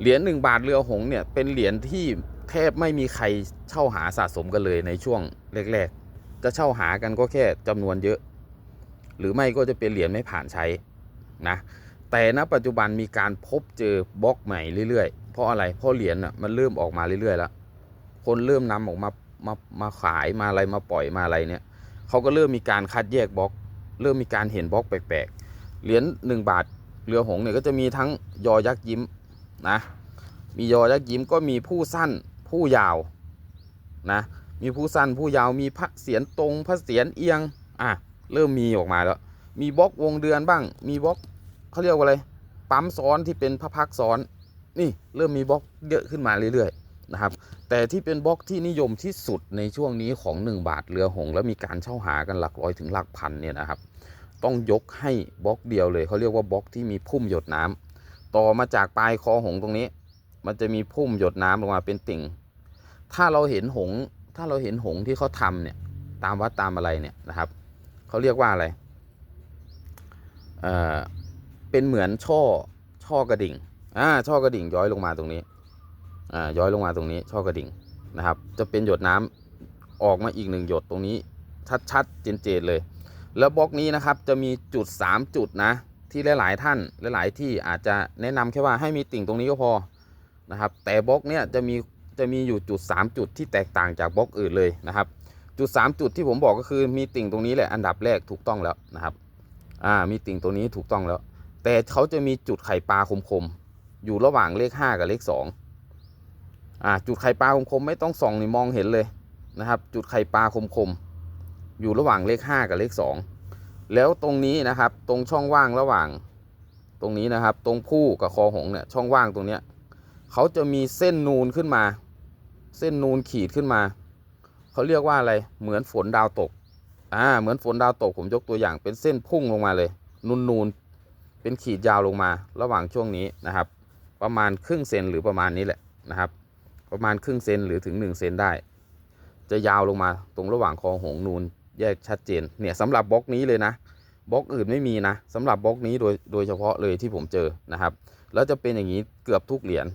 เหรียญหนึ่งบาทเรือหงเนี่ยเป็นเหรียญที่แทบไม่มีใครเช่าหาสะสมกันเลยในช่วงแรกๆ จะเช่าหากันก็แค่จำนวนเยอะ หรือไม่ก็จะเป็นเหรียญไม่ผ่านใช้นะแต่ณปัจจุบันมีการพบเจอบล็อกใหม่เรื่อยๆ เพราะอะไร เพราะเหรียญอะมันเริ่มออกมาเรื่อยๆแล้ว คนเริ่มนำออกมามามาขายมาอะไรมาปล่อยมาอะไรเนี่ยเขาก็เริ่มมีการคัดแยกบล็อก เริ่มมีการเห็นบล็อกแปลกๆ เหรียญหนึ่งบาทเรือหงเนี่ยก็จะมีทั้งยอยักษ์ยิ้ม นะ มียอยักษ์ยิ้มก็มีผู้สั้นผู้ยาวนะมีผู้สั้นผู้ยาวมีพระเสียรตรงพระเสียรเอียงอะเริ่มมีออกมาแล้ว มีบล็อกวงเดือนบ้าง มีบล็อกเขาเรียกว่าอะไรปั๊มซ้อนที่เป็นพระพักซ้อน นี่เริ่มมีบล็อกเยอะขึ้นมาเรื่อยๆนะครับ แต่ที่เป็นบล็อกที่นิยมที่สุดในช่วงนี้ของ 1 บาทเรือหง แล้วมีการเช่าหากันหลักร้อยถึงหลักพันเนี่ยนะครับ ต้องยกให้บล็อกเดียวเลยเขาเรียกว่าบล็อกที่มีพุ่มหยดน้ำ ต่อมาจากปลายคอหงส์ตรงนี้ มันจะมีพุ่มหยดน้ำลงมาเป็นติ่ง ถ้าเราเห็นหงส์ถ้าเราเห็นหงส์ที่เขาทำเนี่ย ตามวัดตามอะไรเนี่ยนะครับเขาเรียกว่าอะไรเอ่อเป็นเหมือนช่อช่อกระดิ่งอ่าช่อกระดิ่งย้อยลงมาตรงนี้อ่าย้อยลงมาตรงนี้ ช่อกระดิ่งนะครับ จะเป็นหยดน้ำออกมาอีกหนึ่งหยดตรงนี้ชัดๆเจนๆเลย แล้วบล็อกนี้นะครับจะมีจุด 3 จุดนะ ที่หลาย ๆ ท่านหลาย ๆ ที่อาจจะแนะนำแค่ว่าให้มีติ่งตรงนี้ก็พอนะครับ แต่บล็อกเนี้ยจะมีจะมีอยู่จุด 3 จุดที่แตกต่างจากบล็อกอื่นเลยนะครับ จุด 3 จุดที่ผมบอกก็คือมีติ่งตรงนี้แหละอันดับแรกถูกต้องแล้วนะครับอ่ามีติ่งตัวนี้ถูกต้องแล้ว แต่เขาจะมีจุดไข่ปลาคมๆอยู่ระหว่างเลข 5 กับเลข2อ่าจุดไข่ปลาคมๆไม่ต้องส่องนี่มองเห็นเลยนะครับ จุดไข่ปลาคมๆอยู่ระหว่างเลข 5 กับเลข 2 แล้วตรงนี้นะครับ ตรงช่องว่างระหว่าง ตรงนี้นะครับ ตรงผู้กับคอหงเนี่ยช่องว่างตรงเนี้ยเขาจะมีเส้นนูนขึ้นมา เส้นนูนขีดขึ้นมาเขาเรียกว่าอะไรเหมือนฝนดาวตกอ่าเหมือนฝนดาวตกผมยกตัวอย่างเป็นเส้นพุ่งลงมาเลย นูนนูนเป็นขีดยาวลงมา ระหว่างช่วงนี้นะครับ ประมาณครึ่งเซนหรือประมาณนี้แหละนะครับ ประมาณครึ่งเซนหรือถึง1เซนได้ จะยาวลงมาตรงระหว่างคอหงนูน แยกชัดเจนเนี่ยสำหรับบล็อกนี้เลยนะบล็อกอื่นไม่มีนะสำหรับบล็อกนี้โดยโดยเฉพาะเลยที่ผมเจอนะครับ แล้วจะเป็นอย่างนี้เกือบทุกเหรียญ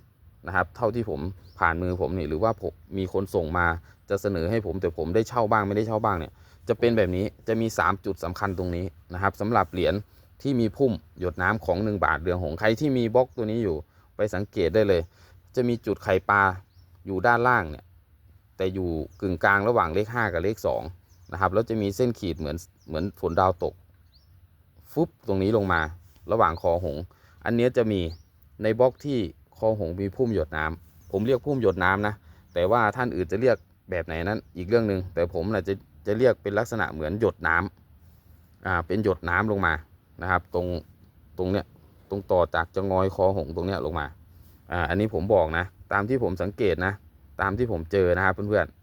นะครับ เท่าที่ผมผ่านมือผมนี่หรือว่าผมมีคนส่งมาจะเสนอให้ผมแต่ผมได้เช่าบ้างไม่ได้เช่าบ้างเนี่ย จะเป็นแบบนี้จะมี 3 จุดสำคัญตรงนี้นะครับสำหรับเหรียญที่มีพุ่มหยดน้ำของ 1 บาทเรืองหงใครที่มีบล็อกตัวนี้อยู่ไปสังเกตได้เลย จะมีจุดไข่ปลาอยู่ด้านล่างเนี่ยแต่อยู่กึ่งกลางระหว่างเลข 5 กับเลข 2 นะครับ แล้วจะมีเส้นขีดเหมือนเหมือนฝนดาวตก ฟุบตรงนี้ลงมา ระหว่างคอหงส์อันนี้จะมีในบล็อกที่คอหงส์มีพุ่มหยดน้ำผมเรียกพุ่มหยดน้ำนะ แต่ว่าท่านอื่นจะเรียกแบบไหนนั้นอีกเรื่องหนึ่งแต่ผมนะจะจะเรียกเป็นลักษณะเหมือนหยดน้ำอ่าเป็นหยดน้ำลงมานะครับ ตรงตรงเนี้ยตรงต่อจากจะงอยคอหงส์ตรงเนี้ยลงมาอ่าอันนี้ผมบอกนะ ตามที่ผมสังเกตนะ ตามที่ผมเจอนะครับเพื่อนๆ